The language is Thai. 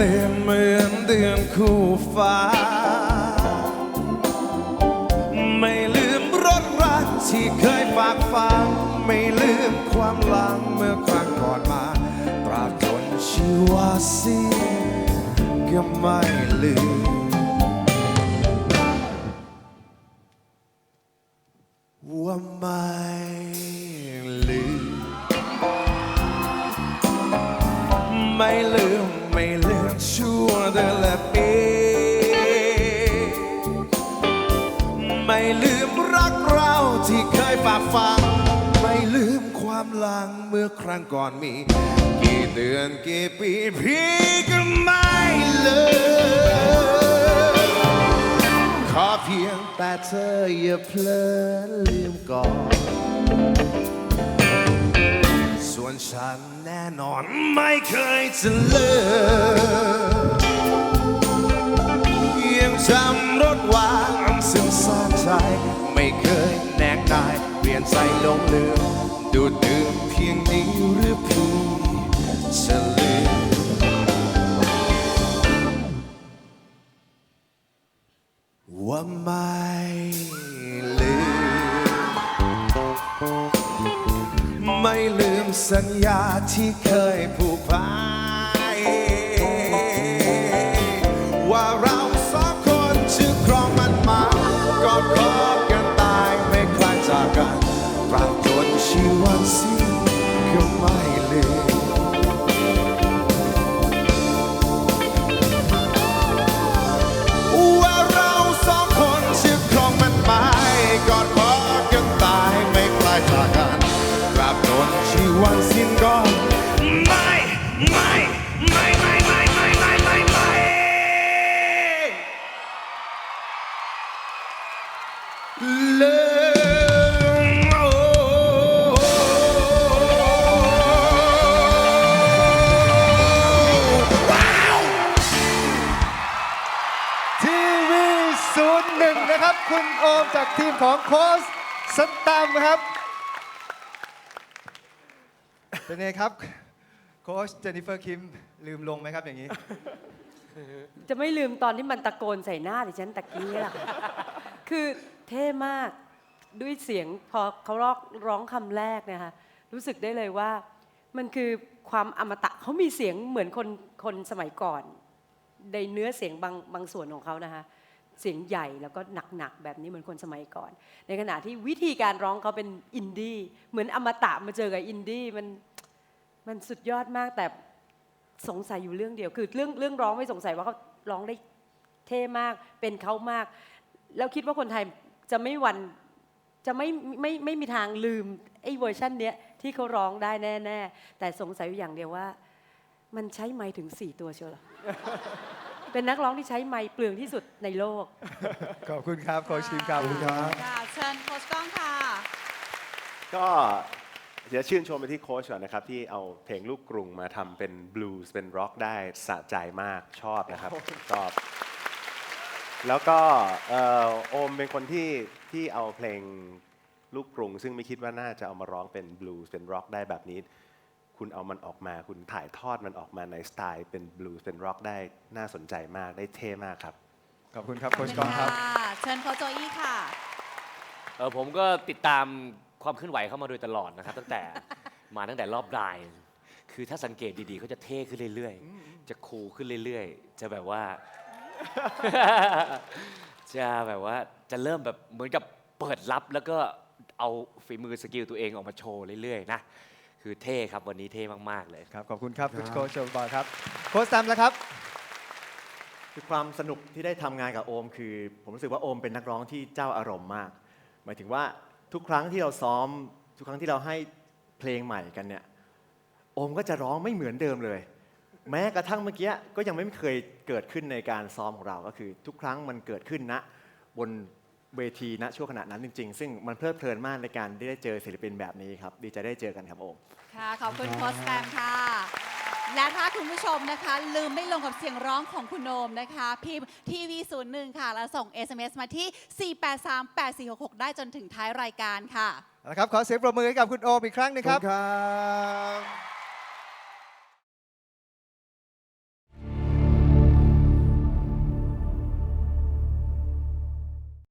ตือนเดือนคู่ฟ้า ไม่ลืมรสรักที่เคยฝากฝังไม่ลืมความหลังเมื่อครั้งก่อนมาตราบจนชีวาสิ้นก็ไม่ลืมว่าไม่ลืม ไม่ลืม ชั่วเดือนละปี ไม่ลืมรักเราที่เคยฝากฝัง ไม่ลืมความหลังเมื่อครั้งก่อนมี กี่เดือนกี่ปีพี่ก็ไม่ลืมขอเพียงแต่เธออย่าเพลินลืมก่อน วนฉันแน่นอนไม่เคยจะเลิกยังจำรถวางซึ่งซ่อนใจ ไม่เคยแนกนายเปลี่ยนใจลงลืมดูดื่มเพียงนี้หรือพี่จะลืมว่าไม่ลืมไม่ลืม สัญญาที่เคยผูกพันว่าเราสองคนจะครองมันมากอดคอ จากทีมของโค้ชสแตมครับ เป็นไงครับ โค้ชเจนนิเฟอร์คิมลืมลงไหมครับอย่างนี้ จะไม่ลืมตอนที่มันตะโกนใส่หน้าดิฉันตะกี้ล่ะ คือเท่มากด้วยเสียงพอเขาร้องร้องคำแรกเนะคะรู้สึกได้เลยว่า มันคือความอมตะเขามีเสียงเหมือนคนคนสมัยก่อน ในเนื้อเสียงบางบางส่วนของเขานะคะ เสียงใหญ่แล้วก็หนักๆแบบนี้เหมือนคนสมัยก่อน ในขณะที่วิธีการร้องเขาเป็นอินดี้เหมือนอมตะมาเจอกับอินดี้มันมันสุดยอดมากแต่สงสัยอยู่เรื่องเดียว คือเรื่องเรื่องร้องไม่สงสัยว่าเขาร้องได้เท่มากเป็นเขามาก แล้วคิดว่าคนไทยจะไม่หวันจะไม่ไม่ไม่มีทางลืมไอ้เวอร์ชันเนี้ยที่เขาร้องได้แน่ ๆ แต่สงสัยอยู่อย่างเดียวว่า มันใช้ไม้ถึง4ตัวเชียวหรอ เป็นนักร้องที่ใช้ไม้เปลืองที่สุดในโลก ขอบคุณครับโค้ชคิมครับ ค่ะเชิญโค้ชก้องค่ะ ก็เดี๋ยวชื่นชมไปที่โค้ชก่อนนะครับ ที่เอาเพลงลูกกรุงมาทำเป็นบลูส์เป็นร็อกได้สะใจมากชอบนะครับชอบ แล้วก็เอ่อโอมเป็นคนที่ที่เอาเพลงลูกกรุง ซึ่งไม่คิดว่าน่าจะเอามาร้องเป็นบลูส์เป็นร็อกได้แบบนี้ คุณเอามันออกมา คุณถ่ายทอดมันออกมาในสไตล์เป็นบลูส์เป็นร็อกได้น่าสนใจมากได้เท่มากครับ ขอบคุณครับโค้ชกองครับค่ะเชิญโค้ชโจอี้ค่ะ เออผมก็ติดตามความเคลื่อนไหวเข้ามาโดยตลอดนะครับ ตั้งแต่มาตั้งแต่รอบราย คือถ้าสังเกตดีๆเขาจะเท่ขึ้นเรื่อยๆ จะคูลขึ้นเรื่อยๆ จะแบบว่า จะแบบว่าจะเริ่มแบบเหมือนกับเปิดรับแล้วก็เอาฝีมือสกิลตัวเองออกมาโชว์เรื่อยๆ นะ คือเท่ครับวันนี้เท่มาก ๆ เลย ครับขอบคุณครับคุณโค้ชโชบอลครับโค้ชแตมป์แล้วครับ คือความสนุกที่ได้ทำงานกับโอม คือ ผมรู้สึกว่าโอมเป็นนักร้องที่เจ้าอารมณ์มาก หมายถึงว่าทุกครั้งที่เราซ้อม ทุกครั้งที่เราให้เพลงใหม่กันเนี่ยโอมก็จะร้องไม่เหมือนเดิมเลย แม้กระทั่งเมื่อกี้ก็ยังไม่เคยเกิดขึ้นในการซ้อมของเราก็คือ ทุกครั้งมันเกิดขึ้นณบน เวทีณช่วงขณะนั้นจริง ๆ ซึ่งมันเพลิดเพลินมากในการที่ได้เจอศิลปินแบบนี้ครับ ดีใจได้เจอกันครับโอม ค่ะ ขอบคุณโค้ชแตมค่ะ และถ้าคุณผู้ชมนะคะ ลืมไม่ลงกับเสียงร้องของคุณโอมนะคะ พิมพ์ทีวีศูนย์หนึ่งค่ะ แล้วส่ง SMS มาที่ 4838466 ได้จนถึงท้ายรายการค่ะ นะครับขอเสียงปรบมือให้กับคุณโอมอีกครั้งหนึงครับ ครับ